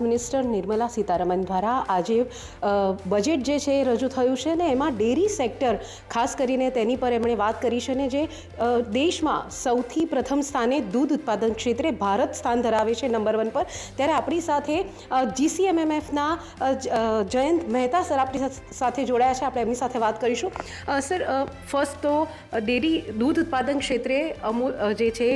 Minister Nirmala Sitharaman દ્વારા આજે budget જે છે એ રજૂ થયું છે ને એમાં ડેરી સેક્ટર ખાસ કરીને તેની પર એમણે વાત કરી છે ને જે દેશમાં સૌથી પ્રથમ સ્થાને દૂધ ઉત્પાદન ક્ષેત્રે ભારત સ્થાન ધરાવે છે નંબર વન પર. ત્યારે આપણી સાથે જીસીએમએમએફના જયંત મહેતા સર આપણી સાથે જોડાયા છે. આપણે એમની સાથે વાત કરીશું. સર ફર્સ્ટ તો ડેરી દૂધ ઉત્પાદન ક્ષેત્રે અમૂલ જે છે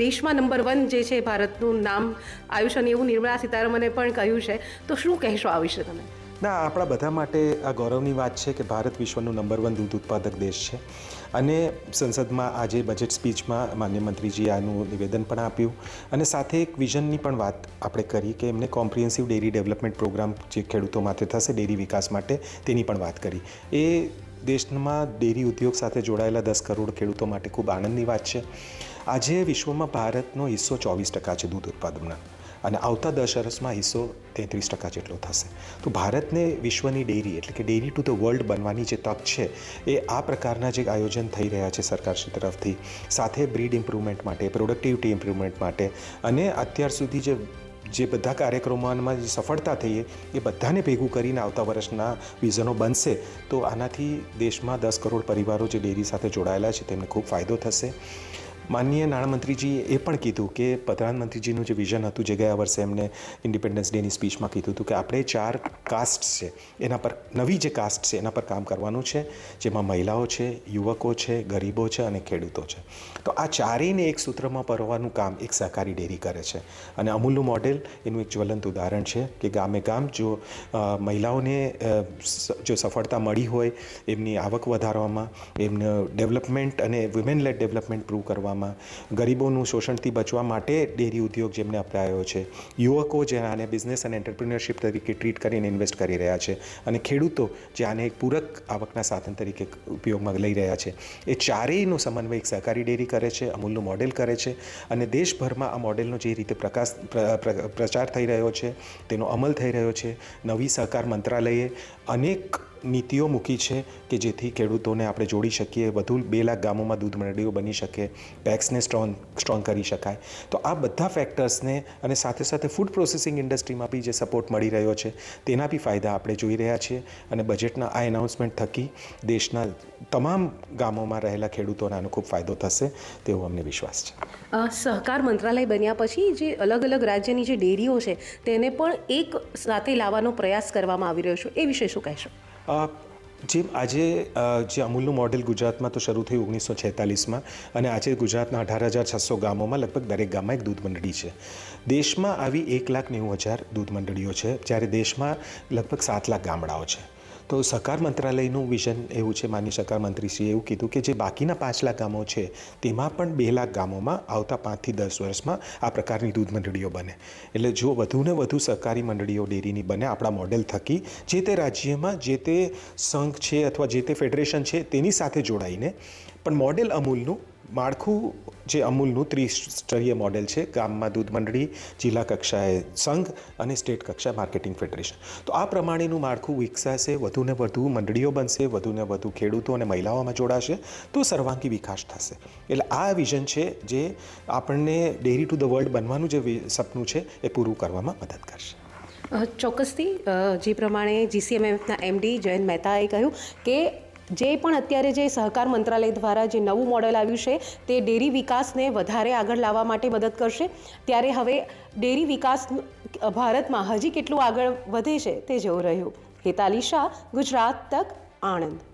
દેશમાં નંબર વન જે છે ભારતનું નામ આવ્યું છે અને એવું નિર્મલા સીતારમણે પણ કહ્યું છે. તો શું કહેશો આ વિશે તમે? ના, આપણા બધા માટે આ ગૌરવની વાત છે કે ભારત વિશ્વનું નંબર વન દૂધ ઉત્પાદક દેશ છે. અને સંસદમાં આજે બજેટ સ્પીચમાં માન્ય મંત્રીજીએ આનું નિવેદન પણ આપ્યું. અને સાથે એક વિઝનની પણ વાત આપણે કરી કે એમને કોમ્પ્રિહેન્સિવ ડેરી ડેવલપમેન્ટ પ્રોગ્રામ જે ખેડૂતો માટે થશે ડેરી વિકાસ માટે, તેની પણ વાત કરી. એ દેશમાં ડેરી ઉદ્યોગ સાથે જોડાયેલા દસ કરોડ ખેડૂતો માટે ખૂબ આનંદની વાત છે. આજે વિશ્વમાં ભારતનો હિસ્સો ચોવીસ ટકા છે દૂધ ઉત્પાદનના. અને આવતા દસ વર્ષમાં હિસ્સો તેત્રીસ ટકા જેટલો થશે. તો ભારતને વિશ્વની ડેરી, એટલે કે ડેરી ટુ ધ વર્લ્ડ બનવાની જે તક છે, એ આ પ્રકારના જે આયોજન થઈ રહ્યા છે સરકારશ્રી તરફથી, સાથે બ્રીડ ઇમ્પ્રુવમેન્ટ માટે, પ્રોડક્ટિવિટી ઇમ્પ્રુવમેન્ટ માટે, અને અત્યાર સુધી જે જે બધા કાર્યક્રમોમાં જે સફળતા થઈ એ બધાને ભેગું કરીને આવતા વર્ષના વિઝનો બનશે, તો આનાથી દેશમાં દસ કરોડ પરિવારો જે ડેરી સાથે જોડાયેલા છે તેમને ખૂબ ફાયદો થશે. માનનીય નાણામંત્રીજીએ એ પણ કીધું કે પ્રધાનમંત્રીજીનું જે વિઝન હતું જે ગયા વર્ષે એમને ઇન્ડિપેન્ડન્સ ડેની સ્પીચમાં કીધું હતું કે આપણે ચાર કાસ્ટ છે, એના પર નવી જે કાસ્ટ છે, એના પર કામ કરવાનું છે, જેમાં મહિલાઓ છે, યુવકો છે, ગરીબો છે અને ખેડૂતો છે. તો આ ચારેયને એક સૂત્રમાં પરવાનું કામ એક સહકારી ડેરી કરે છે. અને અમૂલનું મોડેલ એનું એક જ્વલંત ઉદાહરણ છે કે ગામે ગામ જો મહિલાઓને જો સફળતા મળી હોય, એમની આવક વધારવામાં, એમનું ડેવલપમેન્ટ અને વુમેન લેડ ડેવલપમેન્ટ પ્રૂવ કરવામાં ગરીબોનું શોષણથી બચવા માટે ડેરી ઉદ્યોગ જેમને અપનાવ્યો છે. યુવકો જે આને બિઝનેસ અને એન્ટરપ્રિન્યોરશિપ તરીકે ટ્રીટ કરીને ઇન્વેસ્ટ કરી રહ્યા છે અને ખેડૂતો જે આને એક પૂરક આવકના સાધન તરીકે ઉપયોગમાં લઈ રહ્યા છે. એ ચારેયનો સમન્વય એક સહકારી ડેરી કરે છે, અમૂલનું મોડેલ કરે છે અને દેશભરમાં આ મોડેલનો જે રીતે પ્રકાશ, પ્ર- પ્ર- પ્રચાર થઈ રહ્યો છે, તેનો અમલ થઈ રહ્યો છે. નવી સહકાર મંત્રાલયે અનેક નીતિઓ મૂકી છે કે જેથી ખેડૂતોને આપણે જોડી શકીએ, વધુ બે લાખ ગામોમાં દૂધ મંડળીઓ બની શકે ટેક્સને સ્ટ્રોંગ સ્ટ્રોંગ કરી શકાય. તો આ બધા ફેક્ટર્સને અને સાથે સાથે ફૂડ પ્રોસેસિંગ ઇન્ડસ્ટ્રીમાં બી જે સપોર્ટ મળી રહ્યો છે, તેના બી ફાયદા આપણે જોઈ રહ્યા છીએ. અને બજેટના આ એનાઉન્સમેન્ટ થકી દેશના તમામ ગામોમાં રહેલા ખેડૂતોને આનો ખૂબ ફાયદો થશે તેવો અમને વિશ્વાસ છે. સહકાર મંત્રાલય બન્યા પછી જે અલગ અલગ રાજ્યની જે ડેરીઓ છે, તેને પણ એક સાથે લાવવાનો પ્રયાસ કરવામાં આવી રહ્યો છે. એ વિશે શું કહેશો? જેમ આજે જે અમૂલનું મોડેલ ગુજરાતમાં તો શરૂ થયું ઓગણીસો છેતાલીસમાં અને આજે ગુજરાતના અઢાર હજાર છસો ગામોમાં લગભગ દરેક ગામમાં એક દૂધ મંડળી છે. દેશમાં આવી એક લાખ નેવું હજાર દૂધ મંડળીઓ છે, જ્યારે દેશમાં લગભગ સાત લાખ ગામડાઓ છે. તો સહકાર મંત્રાલયનું વિઝન એવું છે, માન્ય સહકાર મંત્રીશ્રીએ એવું કીધું કે જે બાકીના પાંચ ગામો છે, તેમાં પણ બે લાખ ગામોમાં આવતા પાંચથી દસ વર્ષમાં આ પ્રકારની દૂધ મંડળીઓ બને. એટલે જો વધુને વધુ સહકારી મંડળીઓ ડેરીની બને, આપણા મોડેલ થકી, જે તે રાજ્યમાં જે તે સંઘ છે અથવા જે તે ફેડરેશન છે, તેની સાથે જોડાઈને, પણ મોડેલ અમૂલનું માળખું જે અમૂલનું ત્રિસ્તરીય મોડેલ છે, ગામમાં દૂધ મંડળી, જિલ્લા કક્ષાએ સંઘ અને સ્ટેટ કક્ષાએ માર્કેટિંગ ફેડરેશન. તો આ પ્રમાણેનું માળખું વિકસાશે વધુને વધુ મંડળીઓ બનશે વધુને વધુ ખેડૂતો અને મહિલાઓમાં જોડાશે, તો સર્વાંગી વિકાસ થશે. એટલે આ વિઝન છે જે આપણને ડેરી ટુ ધ વર્લ્ડ બનવાનું જે સપનું છે, એ પૂરું કરવામાં મદદ કરશે. ચોક્કસથી જે પ્રમાણે જીસીએમએફના એમડી જયંત મહેતાએ કહ્યું કે જે પણ અત્યારે જે સહકાર મંત્રાલય દ્વારા જે નવું મોડેલ આવ્યું છે, તે ડેરી વિકાસને વધારે આગળ લાવવા માટે મદદ કરશે. ત્યારે હવે ડેરી વિકાસ ભારતમાં હજી કેટલું આગળ વધે છે, તે જોવું રહ્યું. હેતાલી શાહ, ગુજરાત તક આણંદ.